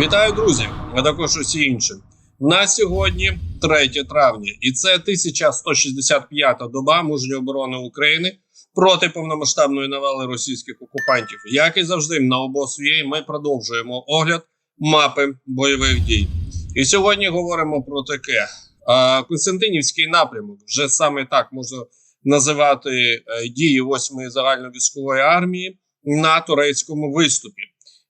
Вітаю, друзі, а також усі інші. У нас сьогодні 3 травня, і це 1165-та доба мужньої оборони України проти повномасштабної навали російських окупантів. Як і завжди, на обосвіє ми продовжуємо огляд мапи бойових дій. І сьогодні говоримо про таке: Константинівський напрямок вже саме так можна називати е, дії 8-ї загальновійськової армії на турецькому виступі,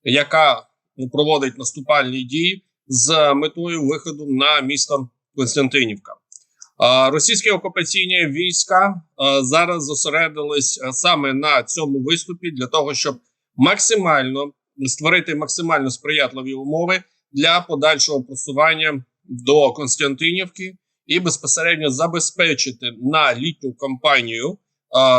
яка проводить наступальні дії з метою виходу на місто Константинівка. Російські окупаційні війська зараз зосередились саме на цьому виступі для того, щоб максимально створити максимально сприятливі умови для подальшого просування до Константинівки і безпосередньо забезпечити на літню кампанію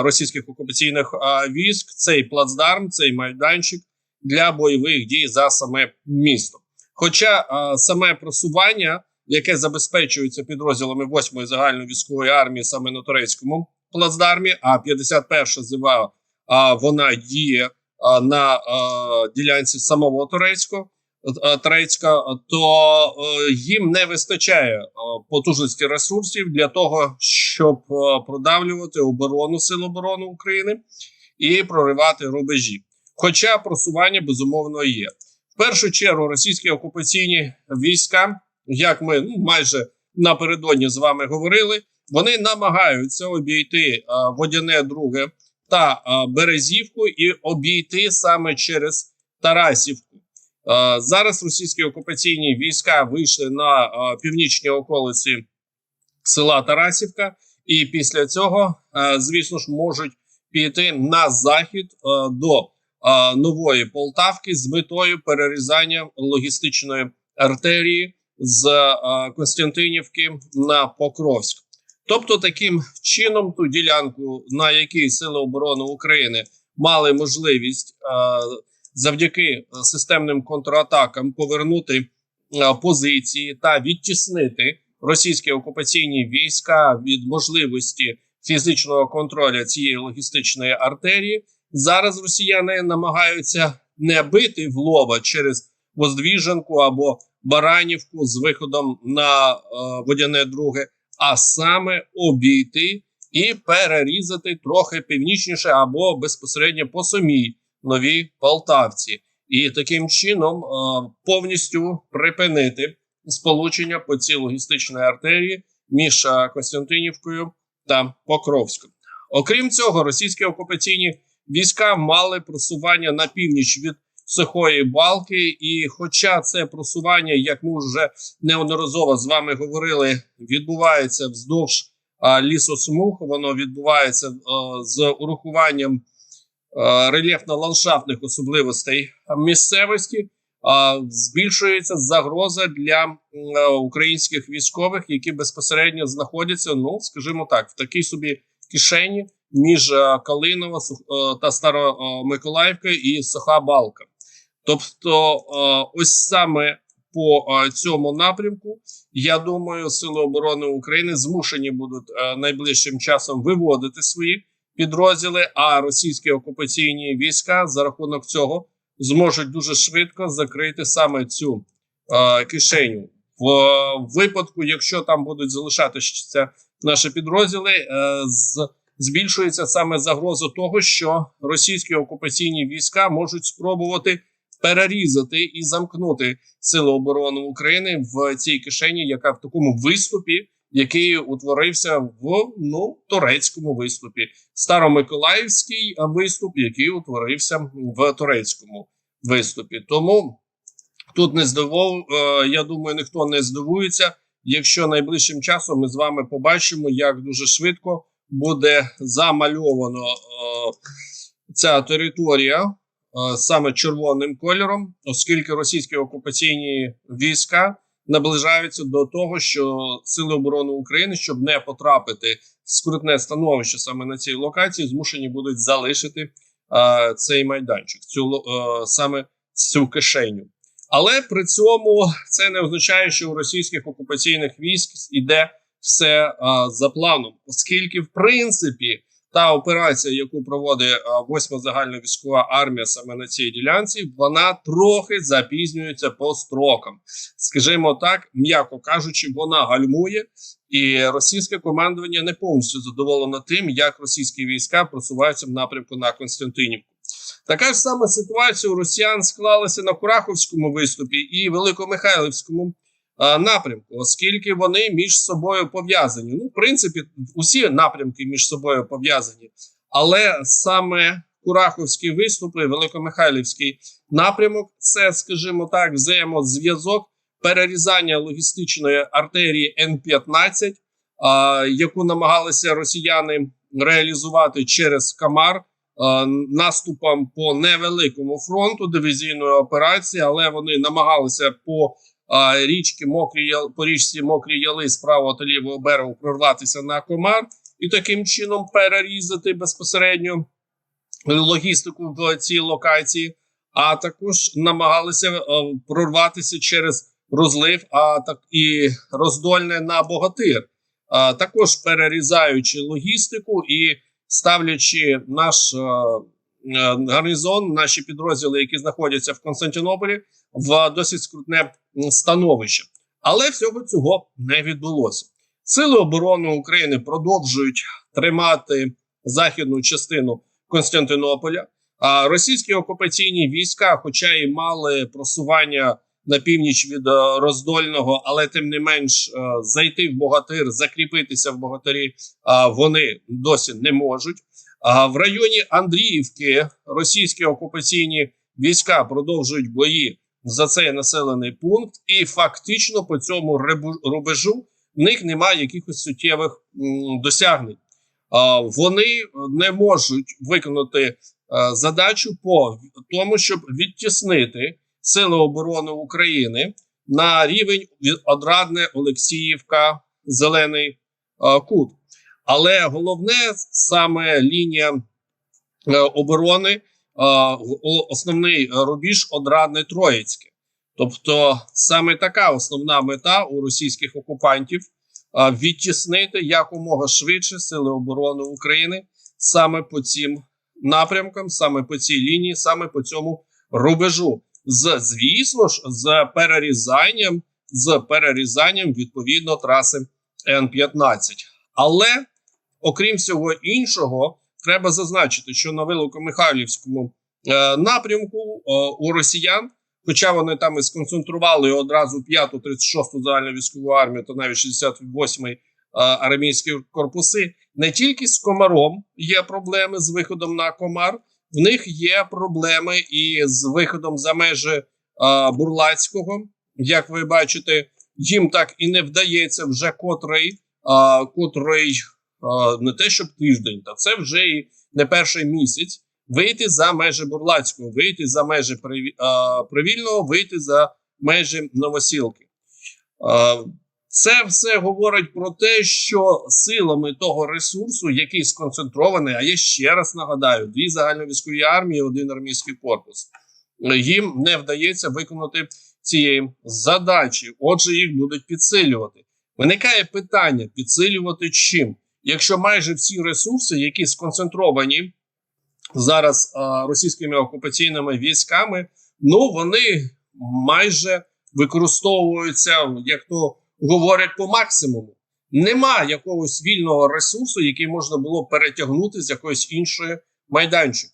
російських окупаційних військ цей плацдарм, цей майданчик для бойових дій за саме місто. Хоча а, саме просування, яке забезпечується підрозділами 8-ї загальновійськової армії саме на турецькому плацдармі, а 51-ша зива а, вона діє а, на а, ділянці самого турецького. а, Турецька, то е, їм не вистачає е, потужності ресурсів для того, щоб е, продавлювати оборону Сил оборони України і проривати рубежі. Хоча просування безумовно є. В першу чергу російські окупаційні війська, як ми ну, майже напередодні з вами говорили, вони намагаються обійти а, водяне друге та а, Березівку і обійти саме через Тарасівку. А, зараз російські окупаційні війська вийшли на а, північні околиці села Тарасівка, і після цього, а, звісно ж, можуть піти на захід а, до нової Полтавки з метою перерізання логістичної артерії з а, Константинівки на Покровськ. Тобто, таким чином, ту ділянку, на якій Сили оборони України мали можливість завдяки системним контратакам повернути позиції та відтіснити російські окупаційні війська від можливості фізичного контролю цієї логістичної артерії. Зараз росіяни намагаються не бити в лоба через Воздвіженку або Баранівку з виходом на е, водяне друге, а саме обійти і перерізати трохи північніше або безпосередньо по самій новій Полтавці, і таким чином е, повністю припинити сполучення по цій логістичної артерії між е, Константинівкою та Покровськом. Окрім цього, російські окупаційні війська мали просування на північ від сухої балки. І, хоча це просування, як ми вже неодноразово з вами говорили, відбувається вздовж а, лісосмуг, воно відбувається а, з урахуванням рельєфно-ландшафтних особливостей місцевості. А, збільшується загроза для українських військових, які безпосередньо знаходяться, ну скажімо так, в такій собі кишені між е, Калинова е, та Старомиколаївка і Суха Балка. Тобто, е, ось саме по цьому напрямку, я думаю, Сили оборони України змушені будуть найближчим часом виводити свої підрозділи, а російські окупаційні війська за рахунок цього зможуть дуже швидко закрити саме цю кишеню. В випадку, якщо там будуть залишатися наші підрозділи, з збільшується саме загроза того, що російські окупаційні війська можуть спробувати перерізати і замкнути сили оборони України в цій кишені, яка в такому виступі, який утворився в ну турецькому виступі, старомиколаївський виступ, який утворився в турецькому виступі. Тому тут не здивов, е, я думаю, ніхто не здивується, якщо найближчим часом ми з вами побачимо, як дуже швидко буде замальовано е, ця територія е, саме червоним кольором, оскільки російські окупаційні війська наближаються до того, що сили оборони України, щоб не потрапити в скрутне становище саме на цій локації, змушені будуть залишити е, цей майданчик, цю е, саме цю кишеню. Але при цьому це не означає, що у російських окупаційних військ іде все а, за планом, оскільки, в принципі, та операція, яку проводить 8 загальна військова армія саме на цій ділянці, вона трохи запізнюється по строкам. Скажімо так, м'яко кажучи, вона гальмує, і російське командування не повністю задоволено тим, як російські війська просуваються в напрямку на Константинівку. Така ж сама ситуація у росіян склалася на Кураховському виступі і Великомихайлівському напрямку, оскільки вони між собою пов'язані. Ну, в принципі, усі напрямки між собою пов'язані, але саме Кураховські виступи, Великомихайлівський напрямок це, скажімо так, взаємозв'язок перерізання логістичної артерії Н-15, а, яку намагалися росіяни реалізувати через Камар е, наступом по невеликому фронту дивізійної операції, але вони намагалися по річці Мокрі по річці Мокрі Яли з правого та лівого берегу прорватися на Комар і таким чином перерізати безпосередньо логістику в цій локації, а також намагалися е, прорватися через розлив, а так і роздольне на богатир, а також перерізаючи логістику і ставлячи наш е, гарнізон, наші підрозділи, які знаходяться в Константинополі, в досить скрутне становище. Але всього цього не відбулося. Сили оборони України продовжують тримати західну частину Константинополя. А російські окупаційні війська, хоча і мали просування на північ від е, роздольного, але тим не менш е, зайти в богатир, закріпитися в богатирі, вони досі не можуть. В районі Андріївки російські окупаційні війська продовжують бої за цей населений пункт, і фактично по цьому рубежу в них немає якихось суттєвих досягнень. Вони не можуть виконати е, задачу по тому, щоб відтіснити Сили оборони України на рівень Одрадне, Олексіївка, Зелений е, Кут. Але головне саме лінія е, оборони, е, основний рубіж Одрадне Троїцьке. Тобто саме така основна мета у російських окупантів е, відтіснити якомога швидше Сили оборони України саме по цим напрямкам, саме по цій лінії, саме по цьому рубежу з звісно ж з перерізанням з перерізанням відповідно траси Н-15. Але окрім всього іншого, треба зазначити, що на Великомихайлівському е, напрямку е, у росіян, хоча вони там і сконцентрували одразу 5-ту, 36-ту загальну військову армію та навіть 68-й е, армійські корпуси, не тільки з комаром є проблеми з виходом на комар, в них є проблеми і з виходом за межі а, Бурлацького. Як ви бачите, їм так і не вдається вже котрий, а, котрий не те, щоб тиждень, та це вже і не перший місяць. Вийти за межі Бурлацького, вийти за межі Привільного, вийти за межі Новосілки. Це все говорить про те, що силами того ресурсу, який сконцентрований, а я ще раз нагадаю: дві загальновійськові армії, один армійський корпус, їм не вдається виконати цієї задачі. Отже, їх будуть підсилювати. Виникає питання: підсилювати чим? Якщо майже всі ресурси, які сконцентровані зараз а, російськими окупаційними військами, ну вони майже використовуються, як то говорять, по максимуму. Нема якогось вільного ресурсу, який можна було перетягнути з якоїсь іншої майданчика.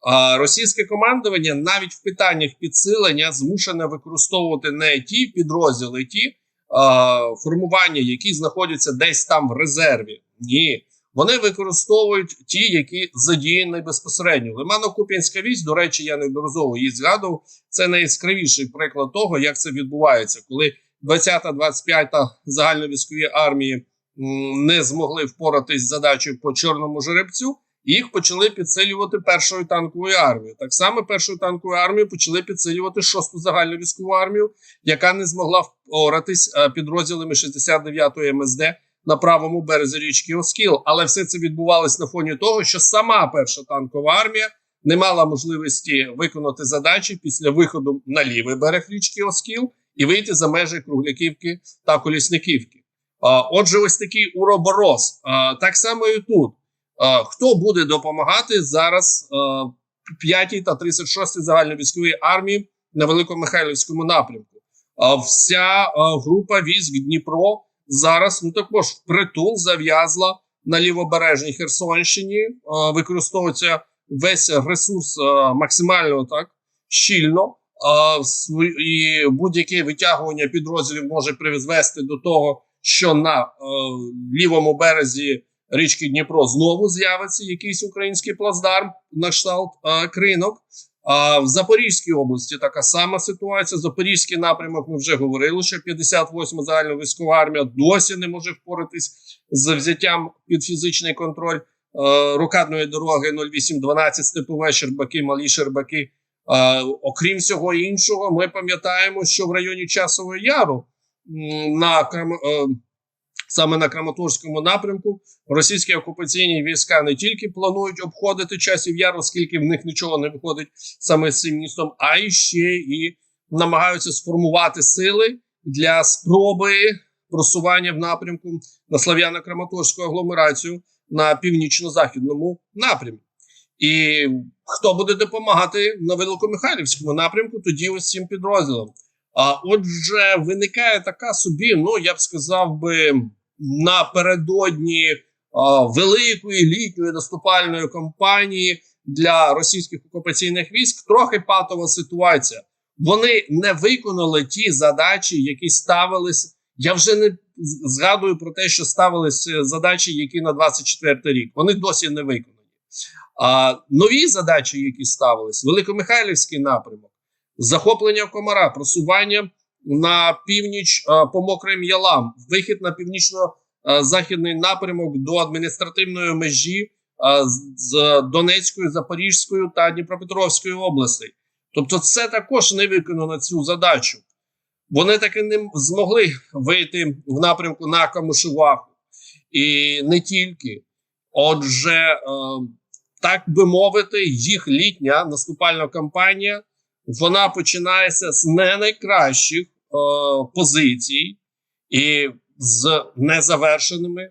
А російське командування навіть в питаннях підсилення змушене використовувати не ті підрозділи, ті а, формування, які знаходяться десь там в резерві. Ні, вони використовують ті, які задіяні безпосередньо. Лимано-Куп'янська вісь, до речі, я неодноразово її згадував. Це найяскравіший приклад того, як це відбувається, коли 20-та, 25-та загальновійськові армії не змогли впоратись з задачею по чорному жеребцю. Їх почали підсилювати першою танковою армією. Так само першою танковою армією почали підсилювати шосту загальну військову армію, яка не змогла впоратись е, підрозділами 69-ї МСД на правому березі річки Оскіл. Але все це відбувалось на фоні того, що сама перша танкова армія не мала можливості виконати задачі після виходу на лівий берег річки Оскіл і вийти за межі Кругляківки та Колісниківки. Отже, ось такий уроборос. Так само і тут. хто буде допомагати зараз е, 5-й та 36-й загальновійськовій армії на Великомихайлівському напрямку. Вся група військ Дніпро зараз ну також впритул зав'язла на лівобережній Херсонщині. Е, використовується весь ресурс е, максимально так щільно. е, І будь-яке витягування підрозділів може призвести до того, що на лівому березі річки Дніпро знову з'явиться якийсь український плацдарм на кшталт кринок. А в Запорізькій області така сама ситуація. Запорізький напрямок ми вже говорили, що 58-ма загальна військова армія досі не може впоратись з взяттям під фізичний контроль е, рокадної дороги 0812 Степове Щербаки, Малі Щербаки. Е, окрім всього іншого, ми пам'ятаємо, що в районі Часового Яру на Крам- е, саме на Краматорському напрямку російські окупаційні війська не тільки планують обходити часів яр, оскільки в них нічого не виходить саме з цим містом, а й ще і намагаються сформувати сили для спроби просування в напрямку на Слав'яно-Краматорську агломерацію на північно-західному напрямі. І хто буде допомагати на Великомихайлівському напрямку, тоді ось цим підрозділам. А отже, виникає така собі, ну я б сказав би, напередодні великої літньої наступальної кампанії для російських окупаційних військ трохи патова ситуація. Вони не виконали ті задачі, які ставились. Я вже не згадую про те, що ставились е, задачі, які на 24 рік. Вони досі не виконані. А нові задачі, які ставились, Великомихайлівський напрямок, захоплення комара, просування на північ по мокрим ялам, вихід на північно-західний напрямок до адміністративної межі з- з Донецькою, Запорізькою та Дніпропетровською областей. Тобто, це також не виконано цю задачу. Вони таки не змогли вийти в напрямку на Камишуваху. І не тільки. Отже, е, так би мовити, їх літня наступальна кампанія вона починається з не найкращих е, позицій і з незавершеними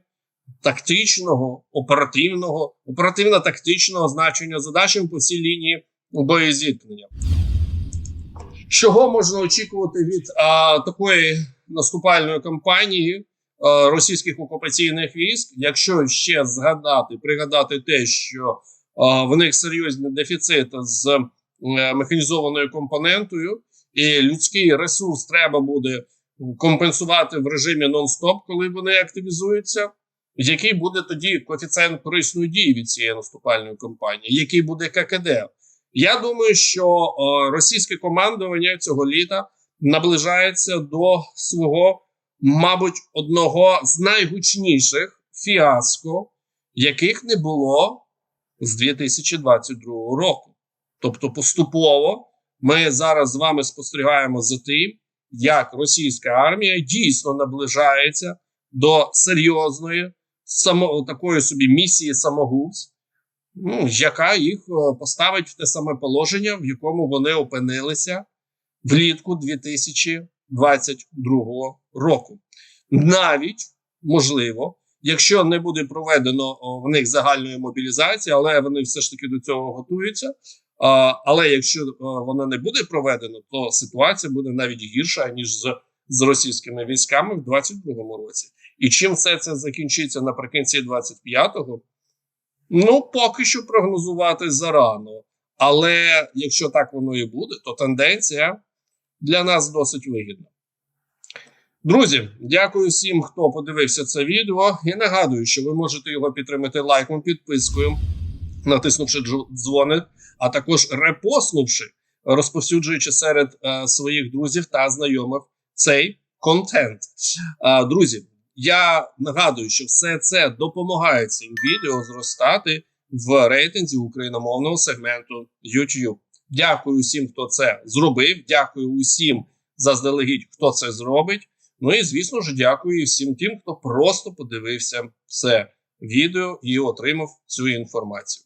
тактичного, оперативного, оперативно-тактичного значення задачами по всій лінії боєзіткнення. Чого можна очікувати від а, такої наступальної кампанії а, російських окупаційних військ, якщо ще згадати, пригадати те, що а, в них серйозні дефіцити з е, механізованою компонентою, і людський ресурс треба буде компенсувати в режимі нон-стоп, коли вони активізуються. Який буде тоді коефіцієнт корисної дії від цієї наступальної кампанії? Який буде ККД? Я думаю, що е, російське командування цього літа наближається до свого, мабуть, одного з найгучніших фіаско, яких не було з 2022 року. Тобто, поступово ми зараз з вами спостерігаємо за тим, як російська армія дійсно наближається до серйозної само, такої собі місії самогубств, ну, яка їх е, поставить в те саме положення, в якому вони опинилися влітку 2022 року. Навіть можливо, якщо не буде проведено в них загальної мобілізації, але вони все ж таки до цього готуються. Але якщо е, воно не буде проведено, то ситуація буде навіть гірша ніж з, з російськими військами в 2022 році. І чим все це закінчиться наприкінці 25-го, ну поки що прогнозувати зарано. Але якщо так воно і буде, то тенденція для нас досить вигідна. Друзі, дякую всім, хто подивився це відео. І нагадую, що ви можете його підтримати лайком, підпискою, натиснувши дзвоник, а також репостнувши, розповсюджуючи серед е, своїх друзів та знайомих цей контент. Е, друзі, я нагадую, що все це допомагає цим відео зростати в рейтинзі україномовного сегменту YouTube. Дякую всім, хто це зробив. Дякую усім заздалегідь, хто це зробить. Ну і звісно ж, дякую всім тим, хто просто подивився це відео і отримав цю інформацію.